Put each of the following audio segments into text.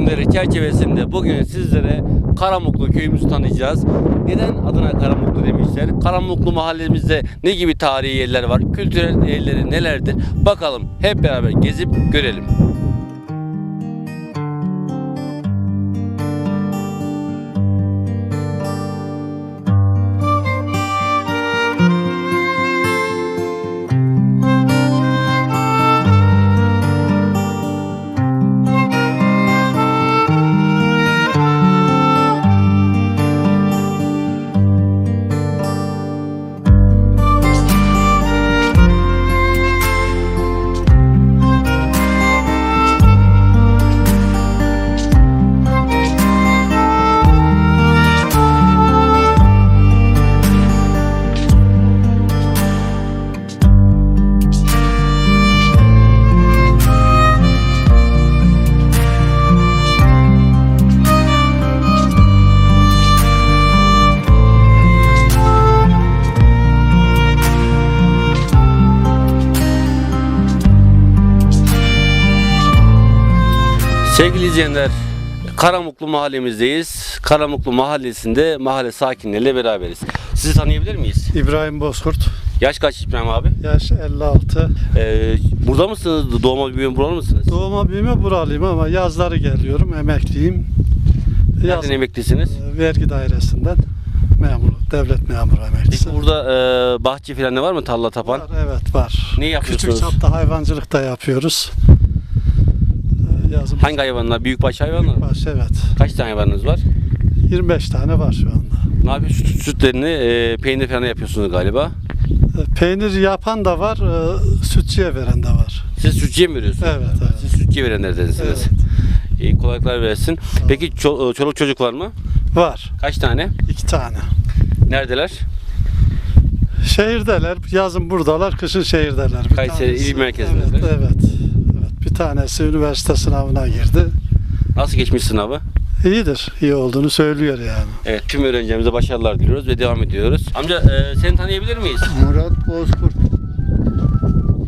günleri çerçevesinde bugün sizlere Karamuklu köyümüzü tanıyacağız. Neden adına Karamuklu demişler? Karamuklu mahallemizde ne gibi tarihi yerler var? Kültürel değerleri nelerdir? Bakalım hep beraber gezip görelim. İzleyenler, Karamuklu mahallemizdeyiz. Karamuklu mahallesinde mahalle sakinleriyle beraberiz. Sizi tanıyabilir miyiz? İbrahim Bozkurt, Yaş kaç İbrahim abi? yaş 56. Ee, burada mısınız? Doğma büyüme buralı mısınız? Doğma büyüme buralıyım ama yazları geliyorum, emekliyim. Yaz, Nereden emeklisiniz? e, vergi dairesinden memur, devlet memuru emeklisi. Peki burada e, bahçe falan ne var mı? Tarla tapan? Var, evet var. Ne yapıyorsunuz? Küçük çapta hayvancılık da yapıyoruz. E, Yazın Hangi hayvanlar? Büyükbaş hayvanlar mı? baş, evet. Kaç tane hayvanınız var? 25 tane var şu anda. Ne yapıyorsunuz? Süt, sütlerini, e, peynir falan yapıyorsunuz galiba. E, Peynir yapan da var, e, sütçüye veren de var. Siz sütçüye mi veriyorsunuz? Evet, evet. Siz sütçüye verenlerdensiniz. Evet. İyi kolaylıklar versin. Peki ço- çoluk çocuk var mı? Var, Kaç tane? iki tane. Neredeler? Şehirdeler, yazın buradalar, kışın şehirdeler. Bir Kayseri tanesi- il merkezindeler. Evet, evet, tanesi üniversite sınavına girdi. Nasıl geçmiş sınavı? İyidir, iyi olduğunu söylüyor yani. Evet, tüm öğrencilerimize başarılar diliyoruz ve devam ediyoruz. Amca e, seni tanıyabilir miyiz? Murat Bozkurt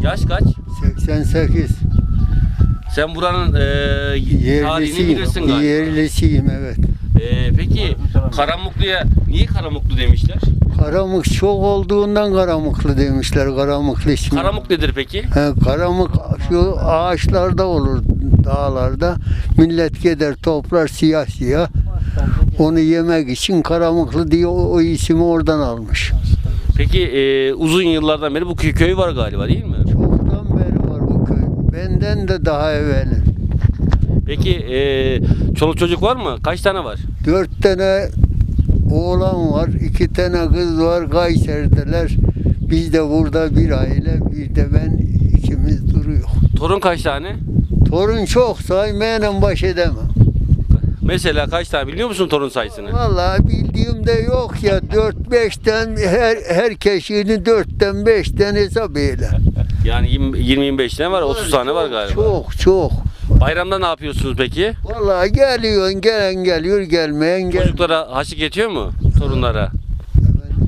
Yaş kaç? 88 Sen buranın e, tarihini bilirsin galiba. Yerlisiyim evet. E, peki Karamuklu'ya niye Karamuklu demişler? Karamık çok olduğundan karamıklı demişler. Karamıklı ismi. Karamuk nedir peki? He, karamık şu ağaçlarda olur dağlarda. Millet gider toplar siyah siyah. Onu yemek için karamıklı diye o, o ismi oradan almış. Peki e, uzun yıllardan beri bu köy, köy var galiba değil mi? Çoktan beri var bu köy. Benden de daha evvel. Peki e, çoluk çocuk var mı? Kaç tane var? Dört tane oğlan var, iki tane kız var, Kayseri'deler. Biz de burada bir aile, bir de ben ikimiz duruyor. Torun kaç tane? Torun çok saymayanın baş edemem. Mesela kaç tane biliyor musun torun sayısını? Vallahi bildiğimde yok ya dört beşten her herkesin dörtten beşten hesap eyle. Yani 20-25 tane var, 30 tane var galiba. Çok çok. Bayramda ne yapıyorsunuz peki? Vallahi geliyorsun gelen geliyor gelmeyen gel. Çocuklara haşık yetiyor mu? Torunlara.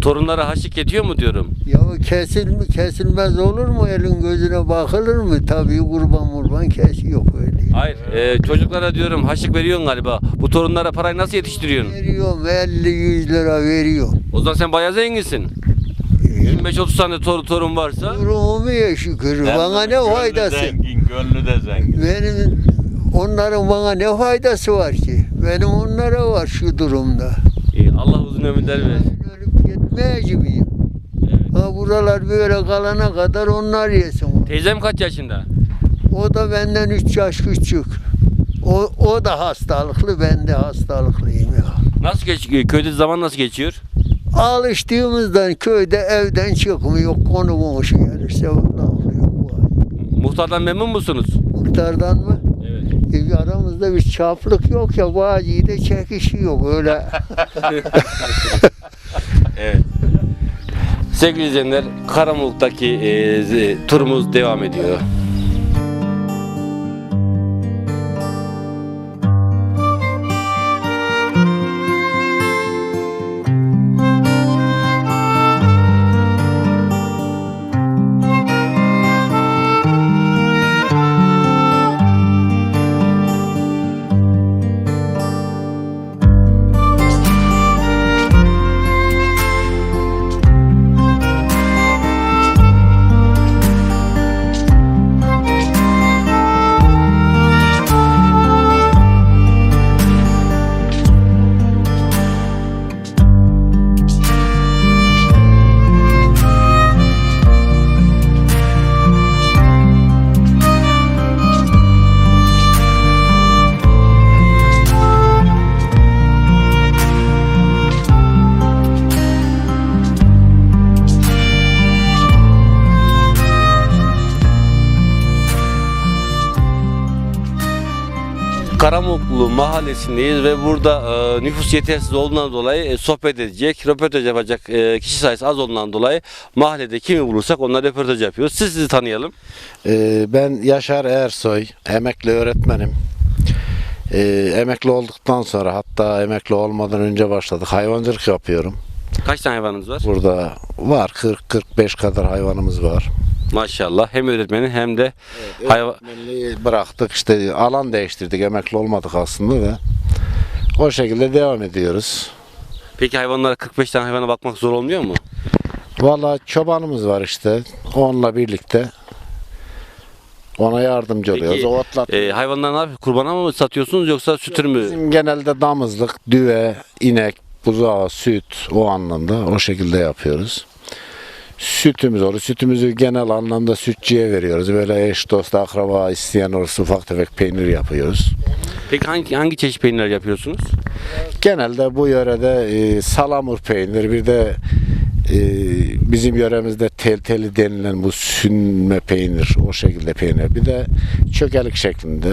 Torunlara haşık yetiyor mu diyorum. Ya kesil mi kesilmez olur mu elin gözüne bakılır mı? Tabii kurban kurban kesiyor öyle. Hayır, e, çocuklara diyorum haşık veriyorsun galiba. Bu torunlara parayı nasıl yetiştiriyorsun? Veriyorum 50-100 lira veriyorum. O zaman sen bayağı zenginsin. 25-30 tane tor torun varsa. Ya şükür. Bana ne Gönlü faydası? Zengin, gönlü de zengin. Benim onların bana ne faydası var ki? Benim onlara var şu durumda. İyi, Allah uzun ömürler versin. Ben ölüp gitmeyecek miyim? Evet. Ha buralar böyle kalana kadar onlar yesin. Teyzem kaç yaşında? O da benden 3 yaş küçük. O, o da hastalıklı, ben de hastalıklıyım ya. Nasıl geç köyde zaman nasıl geçiyor? Alıştığımızdan köyde evden çıkmıyor. Konu komşu gelirse yok. Muhtardan memnun musunuz? Muhtardan mı? Evet. E, aramızda bir çaplık yok ya. Vacide çekişi yok. Öyle Evet. Sevgili izleyenler, Karamuk'taki e, turumuz devam ediyor. Mahallesindeyiz ve burada e, nüfus yetersiz olduğundan dolayı e, sohbet edecek, röportaj yapacak e, kişi sayısı az olduğundan dolayı mahallede kimi bulursak onunla röportaj yapıyoruz. Siz sizi tanıyalım. Ee, Ben Yaşar Ersoy, emekli öğretmenim. Ee, emekli olduktan sonra hatta emekli olmadan önce başladık. Hayvancılık yapıyorum. Kaç tane hayvanınız var? Burada var 40-45 kadar hayvanımız var. Maşallah. Hem öğretmeni hem de hayvan... Öğretmenliği bıraktık işte alan değiştirdik emekli olmadık aslında da. O şekilde devam ediyoruz. Peki hayvanlara 45 tane hayvana bakmak zor olmuyor mu? Valla çobanımız var işte onunla birlikte. Ona yardımcı Peki, oluyoruz. O otlat. E, hayvanları ne yapıyor? Kurbana mı satıyorsunuz yoksa sütünü mü? Bizim genelde damızlık, düve, inek, buzağı, süt o anlamda o şekilde yapıyoruz. Sütümüz olur. Sütümüzü genel anlamda sütçüye veriyoruz. Böyle eş, dost, akraba isteyen olursa ufak tefek peynir yapıyoruz. Peki hangi hangi çeşit peynirler yapıyorsunuz? Genelde bu yörede e, salamur peynir bir de e, bizim yöremizde tel teli denilen bu sünme peynir o şekilde peynir. Bir de çökelik şeklinde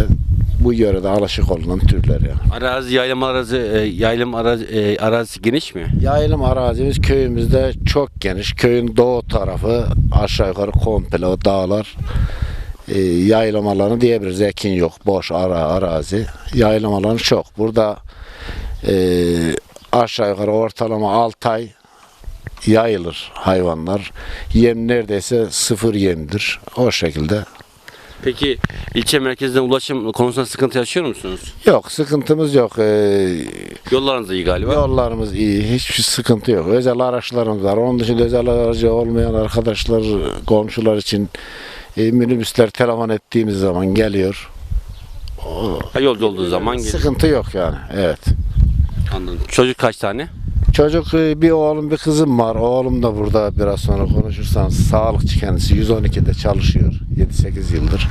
bu yörede alışık olunan türler yani. Arazi, yaylım arazi, e, yaylım arazi, e, arazisi geniş mi? Yaylım arazimiz köyümüzde çok geniş. Köyün doğu tarafı aşağı yukarı komple o dağlar e, yaylım alanı diyebiliriz. Ekin yok. Boş ara, arazi. Yaylım alanı çok. Burada e, aşağı yukarı ortalama 6 ay yayılır hayvanlar. Yem neredeyse sıfır yemdir. O şekilde. Peki ilçe merkezine ulaşım konusunda sıkıntı yaşıyor musunuz? Yok sıkıntımız yok. E, Yollarınız iyi galiba. Yollarımız iyi, hiçbir sıkıntı yok. Özel araçlarımız var. Onun dışında özel aracı olmayan arkadaşlar, komşular için e, minibüsler telefon ettiğimiz zaman geliyor. Ha, yolcu olduğu zaman gelir. Sıkıntı yok yani. Evet. Anladım. Çocuk kaç tane? Çocuk e, bir oğlum bir kızım var. Oğlum da burada biraz sonra konuşursan sağlıkçı kendisi 112'de çalışıyor 7-8 yıldır.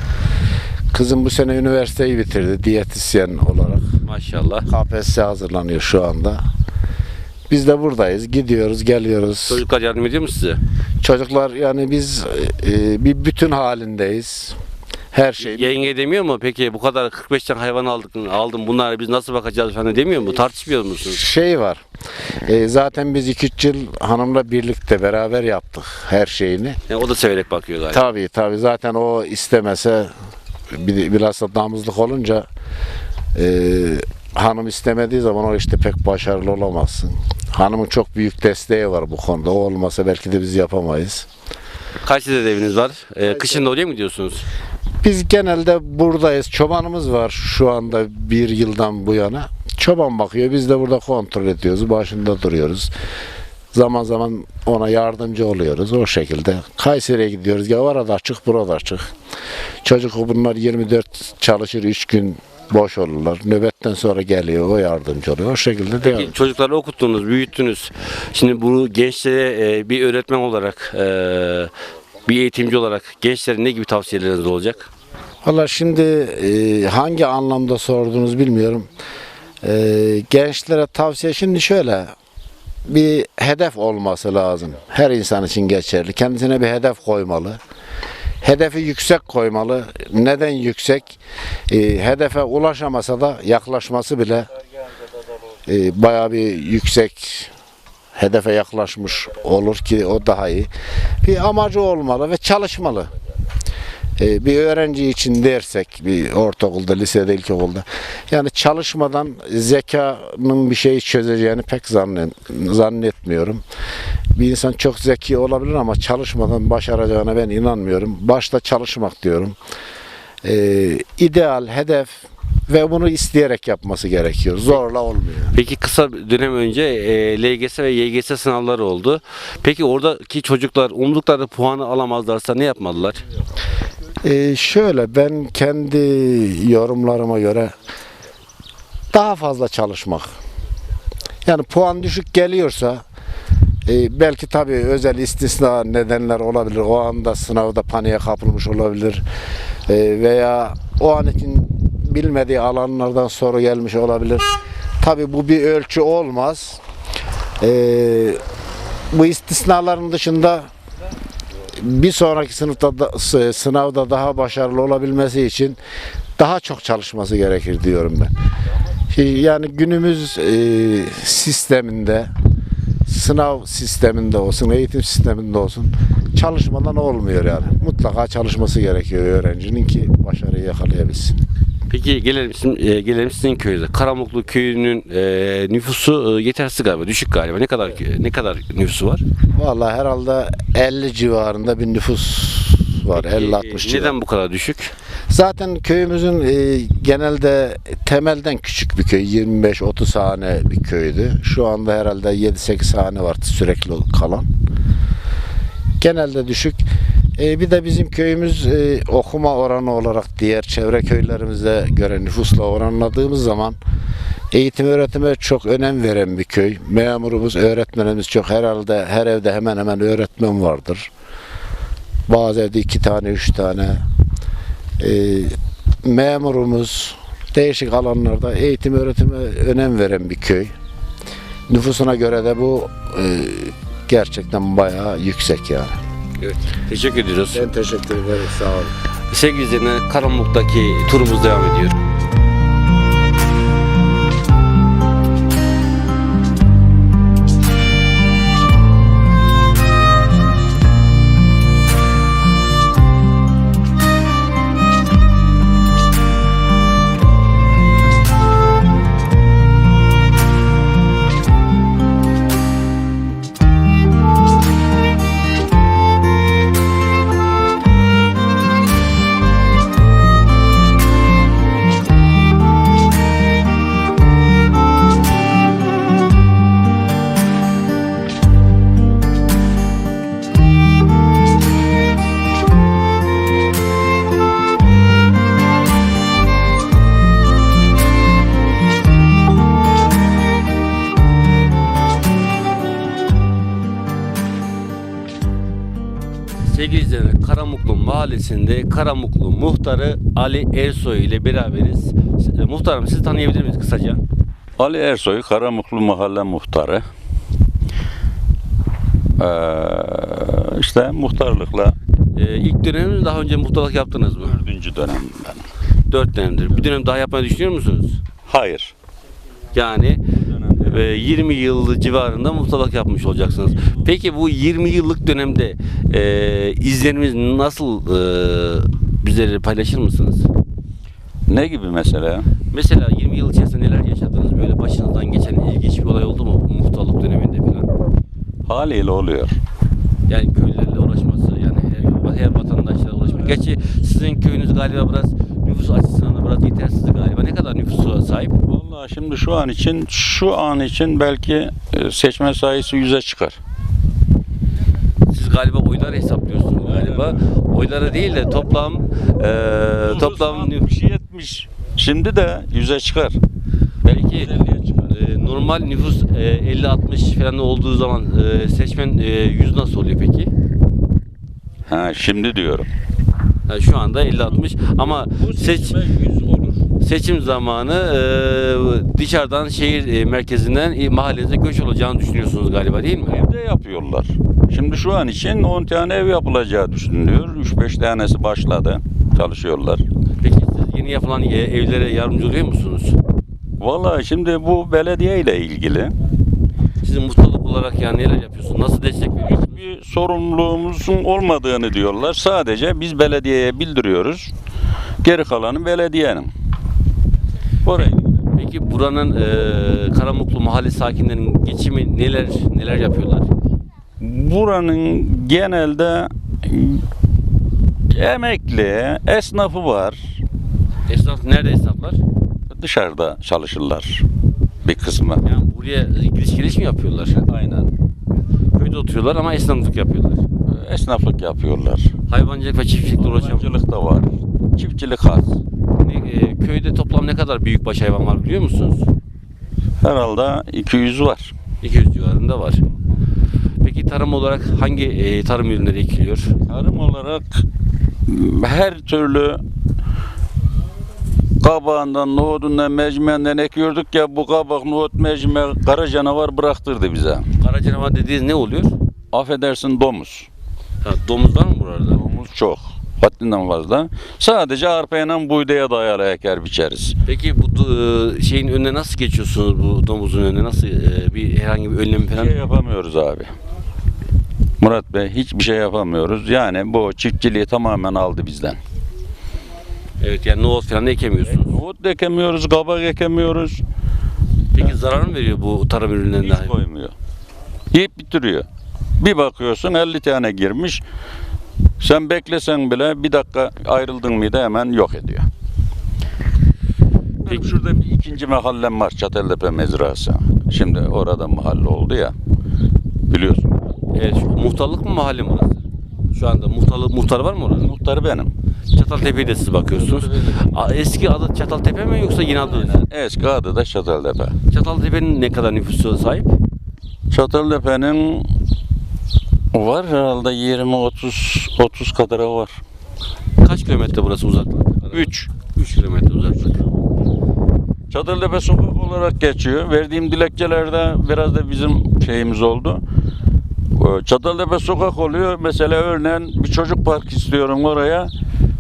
Kızım bu sene üniversiteyi bitirdi diyetisyen olarak. Maşallah. KPSS hazırlanıyor şu anda. Biz de buradayız. Gidiyoruz, geliyoruz. Çocuklar yardım ediyor mu size? Çocuklar yani biz e, bir bütün halindeyiz. Her şey. Yenge demiyor mu? Peki bu kadar 45 tane hayvan aldık, aldım bunlara biz nasıl bakacağız falan demiyor mu? Tartışmıyor musunuz? Şey var. e, zaten biz 2-3 yıl hanımla birlikte beraber yaptık her şeyini. Yani o da severek bakıyor galiba. Tabii tabii zaten o istemese bir, bilhassa damızlık olunca e, hanım istemediği zaman o işte pek başarılı olamazsın. Hanımın çok büyük desteği var bu konuda. O olmasa belki de biz yapamayız. Kayseri'de eviniz var. Ee, kışın da oraya mı gidiyorsunuz? Biz genelde buradayız. Çobanımız var şu anda bir yıldan bu yana. Çoban bakıyor. Biz de burada kontrol ediyoruz. Başında duruyoruz. Zaman zaman ona yardımcı oluyoruz. O şekilde. Kayseri'ye gidiyoruz. Ya orada açık, burada açık. Çocuk bunlar 24 çalışır, 3 gün boş olurlar. Nöbetten sonra geliyor, o yardımcı oluyor. O şekilde. Peki, çocukları okuttunuz, büyüttünüz. Şimdi bunu gençlere e, bir öğretmen olarak, e, bir eğitimci olarak gençlere ne gibi tavsiyeleriniz olacak? Valla şimdi e, hangi anlamda sordunuz bilmiyorum. E, gençlere tavsiye şimdi şöyle bir hedef olması lazım. Her insan için geçerli. Kendisine bir hedef koymalı. Hedefi yüksek koymalı. Neden yüksek? E, hedefe ulaşamasa da yaklaşması bile e, bayağı bir yüksek hedefe yaklaşmış olur ki o daha iyi. Bir amacı olmalı ve çalışmalı. Ee, bir öğrenci için dersek bir ortaokulda, lisede, ilkokulda yani çalışmadan zekanın bir şeyi çözeceğini pek zannet, zannetmiyorum. Bir insan çok zeki olabilir ama çalışmadan başaracağına ben inanmıyorum. Başta çalışmak diyorum. Ee, ideal, hedef ve bunu isteyerek yapması gerekiyor. Zorla olmuyor. Peki kısa dönem önce e, LGS ve YGS sınavları oldu. Peki oradaki çocuklar umdukları puanı alamazlarsa ne yapmalılar? Ee, şöyle ben kendi yorumlarıma göre daha fazla çalışmak. Yani puan düşük geliyorsa e, belki tabii özel istisna nedenler olabilir. O anda sınavda paniğe kapılmış olabilir. E, veya o an için bilmediği alanlardan soru gelmiş olabilir. Tabii bu bir ölçü olmaz. E, bu istisnaların dışında bir sonraki sınıfta da, sı- sınavda daha başarılı olabilmesi için daha çok çalışması gerekir diyorum ben. Yani günümüz e, sisteminde sınav sisteminde olsun, eğitim sisteminde olsun çalışmadan olmuyor yani. Mutlaka çalışması gerekiyor öğrencinin ki başarıyı yakalayabilsin. Peki gelelim, sizin, e, gelelim sizin köyde. Karamuklu köyünün e, nüfusu e, yetersiz galiba, düşük galiba. Ne kadar ne kadar nüfusu var? Vallahi herhalde 50 civarında bir nüfus var. Peki, 50-60 Neden civarında. bu kadar düşük? Zaten köyümüzün e, genelde temelden küçük bir köy. 25-30 hane bir köydü. Şu anda herhalde 7-8 hane var sürekli kalan. Genelde düşük. E, bir de bizim köyümüz e, okuma oranı olarak diğer çevre köylerimize göre nüfusla oranladığımız zaman eğitim öğretime çok önem veren bir köy. Memurumuz, öğretmenimiz çok. Herhalde her evde hemen hemen öğretmen vardır. Bazı evde iki tane, üç tane e, memurumuz değişik alanlarda eğitim öğretime önem veren bir köy. Nüfusuna göre de bu e, gerçekten bayağı yüksek yani. Evet. Teşekkür ediyoruz. Ben teşekkür ederim. Sağ olun. Sevgili izleyenler Karamuk'taki turumuz devam ediyor. Mahallesinde Karamuklu muhtarı Ali Ersoy ile beraberiz. E, Muhtarım sizi tanıyabilir miyiz kısaca? Ali Ersoy Karamuklu Mahalle Muhtarı. Ee, işte muhtarlıkla E, ilk döneminiz daha önce muhtarlık yaptınız mı? dördüncü dönem ben. Dört dönemdir. Bir dönem daha yapmayı düşünüyor musunuz? Hayır. Yani 20 yıl civarında muhtarlık yapmış olacaksınız. Peki bu 20 yıllık dönemde e, izlerimiz nasıl e, bizleri paylaşır mısınız? Ne gibi mesela? Mesela 20 yıl içerisinde neler yaşadınız? Böyle başınızdan geçen ilginç bir olay oldu mu muhtarlık döneminde falan? Haliyle oluyor. Yani köylülerle uğraşması yani her, her vatandaşla uğraşması. Gerçi sizin köyünüz galiba biraz nüfus açısından da biraz yetersiz galiba. Ne kadar nüfusu sahip? Vallahi şimdi şu an için şu an için belki e, seçmen sayısı yüze çıkar. Siz galiba oyları hesaplıyorsunuz galiba. Oyları değil de toplam eee toplam nüfus. 70. Şimdi de yüze çıkar. Belki 150'ye çıkar. eee, normal nüfus eee, 50-60 falan olduğu zaman seçmen yüz nasıl oluyor peki? Ha şimdi diyorum. Yani şu anda 50-60 ama seç, olur. seçim zamanı eee, dışarıdan şehir eee, merkezinden eee, mahallenize göç olacağını düşünüyorsunuz galiba değil mi? Evde yapıyorlar. Şimdi şu an için 10 tane ev yapılacağı düşünülüyor. 3-5 tanesi başladı. Çalışıyorlar. Peki siz yeni yapılan evlere yardımcı oluyor musunuz? Vallahi şimdi bu belediye ile ilgili Sizin muhtarlık olarak yani neler yapıyorsunuz? Nasıl destek veriyorsunuz? bir sorumluluğumuzun olmadığını diyorlar. Sadece biz belediyeye bildiriyoruz. Geri kalanı belediyenin. Orayı. Peki buranın eee Karamuklu mahalle sakinlerinin geçimi neler neler yapıyorlar? Buranın genelde emekli, esnafı var. Esnaf nerede esnaflar? Dışarıda çalışırlar bir kısmı. Yani buraya e, gidiş geliş mi yapıyorlar? Aynen. Köyde oturuyorlar ama esnaflık yapıyorlar. Esnaflık yapıyorlar. Hayvancılık ve çiftçilikle uğraşan. Hayvancılık da var. Çiftçilik az. E, köyde toplam ne kadar büyükbaş hayvan var biliyor musunuz? Herhalde 200 var. 200 civarında var. Peki tarım olarak hangi e, tarım ürünleri ekiliyor? Tarım olarak her türlü kabağından, nohudundan, mercimeğinden ekiyorduk ya bu kabak, nohut, mercimek kara canavar bıraktırdı bize. Kara canavar dediğiniz ne oluyor? Affedersin domuz. Ha, domuz var mı burada? Domuz çok. Haddinden fazla. Sadece arpayla buğdaya dayalı eker biçeriz. Peki bu e, şeyin önüne nasıl geçiyorsunuz bu domuzun önüne nasıl e, bir herhangi bir önlem falan? Bir şey yapamıyoruz abi. Murat Bey hiçbir şey yapamıyoruz. Yani bu çiftçiliği tamamen aldı bizden. Evet yani nohut falan ekemiyorsunuz. Nohut da ekemiyoruz, kabak ekemiyoruz. Peki zarar mı veriyor bu tarım ürünlerine? Hiç koymuyor. Yiyip bitiriyor. Bir bakıyorsun 50 tane girmiş. Sen beklesen bile bir dakika ayrıldın mıydı hemen yok ediyor. Peki şurada bir ikinci mahallem var Çataltepe mezrası. Şimdi orada mahalle oldu ya. Biliyorsun. Evet, şu muhtarlık mı mahalle mi orası? Şu anda muhtarlık, muhtar var mı oranın? Muhtarı benim. Çataltepe'ye de siz bakıyorsunuz. A- Eski adı Çataltepe mi yoksa yeni adı? Eski adı da Çataltepe. Çataltepe'nin ne kadar nüfusu sahip? Çataltepe'nin var herhalde 20 30 30 kadar var. Kaç kilometre burası uzaklık? 3. 3 kilometre uzaklık. Çadırtepe sokak olarak geçiyor. Verdiğim dilekçelerde biraz da bizim şeyimiz oldu. Çataltepe sokak oluyor. Mesela örneğin bir çocuk park istiyorum oraya.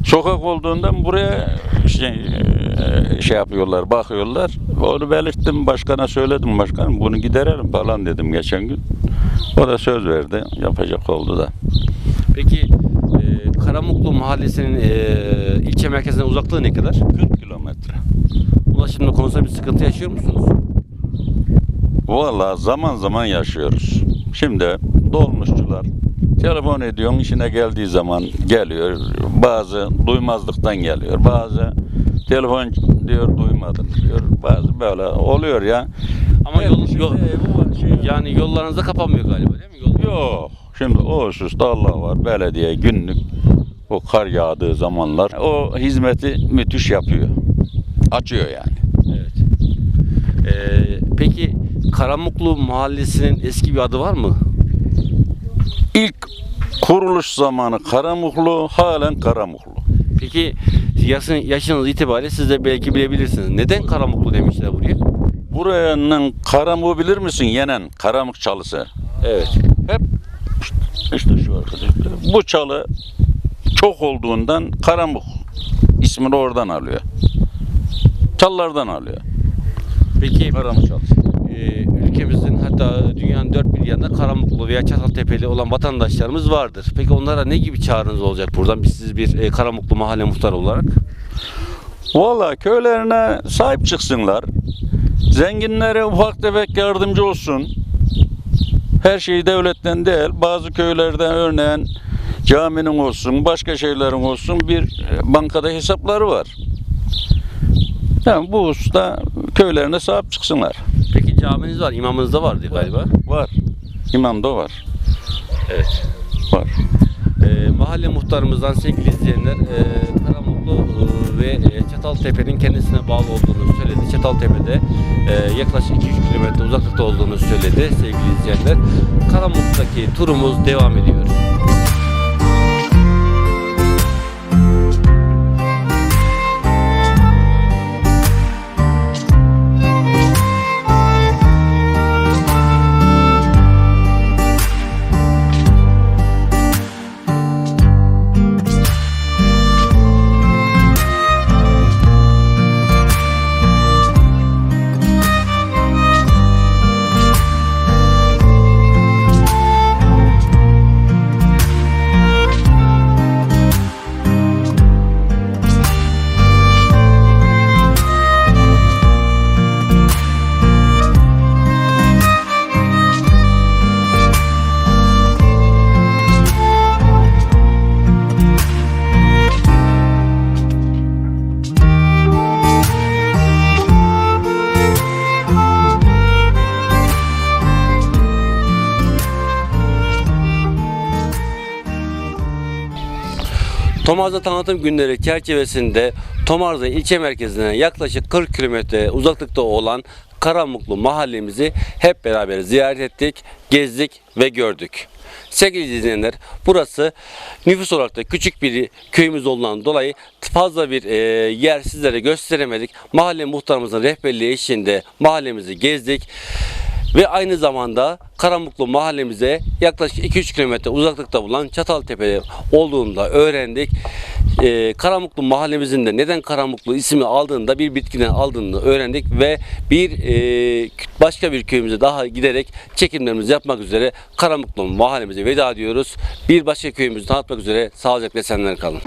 Sokak olduğundan buraya şey, e, şey yapıyorlar, bakıyorlar. Onu belirttim başkana söyledim başkanım bunu giderelim falan dedim geçen gün. O da söz verdi. Yapacak oldu da. Peki e, Karamuklu mahallesinin e, ilçe merkezine uzaklığı ne kadar? 40 kilometre. Ulaşımda konusunda bir sıkıntı yaşıyor musunuz? Vallahi zaman zaman yaşıyoruz. Şimdi dolmuşçular telefon ediyorsun işine geldiği zaman geliyor. Bazı duymazlıktan geliyor. Bazı telefon diyor duymadım diyor. Bazı böyle oluyor ya. Ama yol, yol, şey- yani yollarınızda kapanmıyor galiba değil mi? Yol, Yok. Şimdi o hususta Allah var. Belediye günlük o kar yağdığı zamanlar o hizmeti müthiş yapıyor. Açıyor yani. Evet. E, peki Karamuklu mahallesinin eski bir adı var mı? İlk kuruluş zamanı Karamuklu, halen Karamuklu. Peki yaşın, yaşınız itibariyle siz de belki bilebilirsiniz. Neden Karamuklu demişler buraya? Buranın karamığı bilir misin? Yenen karamık çalısı. Evet. Hep işte, şu arkadaşlar. Bu çalı çok olduğundan karamık ismini oradan alıyor. Çallardan alıyor. Peki Karamık çalısı. e, ülkemizin hatta dünyanın dört bir yanında Karamuklu veya Çataltepeli olan vatandaşlarımız vardır. Peki onlara ne gibi çağrınız olacak buradan? Biz siz bir e, Karamuklu mahalle muhtarı olarak. Valla köylerine sahip çıksınlar. Zenginlere ufak tefek yardımcı olsun. Her şey devletten değil. Bazı köylerde örneğin caminin olsun, başka şeylerin olsun bir e, bankada hesapları var. Yani bu usta köylerine sahip çıksınlar. Caminiz var, imamınız da vardı galiba. Var. İmam da var. Evet. Var. E, mahalle muhtarımızdan sevgili izleyenler e, Karamuklu e, ve e, Çataltepe'nin kendisine bağlı olduğunu söyledi. Çataltepe'de e, yaklaşık 2-3 kilometre uzaklıkta olduğunu söyledi sevgili izleyenler. Karamuklu'daki turumuz devam ediyor. Tomarza Tanıtım Günleri çerçevesinde Tomarza ilçe merkezine yaklaşık 40 kilometre uzaklıkta olan Karamuklu mahallemizi hep beraber ziyaret ettik, gezdik ve gördük. Sevgili izleyenler, burası nüfus olarak da küçük bir köyümüz olduğundan dolayı fazla bir e, yer sizlere gösteremedik. Mahalle muhtarımızın rehberliği eşliğinde mahallemizi gezdik. Ve aynı zamanda Karamuklu mahallemize yaklaşık 2-3 kilometre uzaklıkta bulunan Çataltepe olduğunu da öğrendik. Ee, Karamuklu mahallemizin de neden Karamuklu ismi aldığında bir bitkiden aldığını öğrendik ve bir e, başka bir köyümüze daha giderek çekimlerimizi yapmak üzere Karamuklu mahallemize veda ediyoruz. Bir başka köyümüzü tanıtmak üzere sağlıcakla esenler kalın.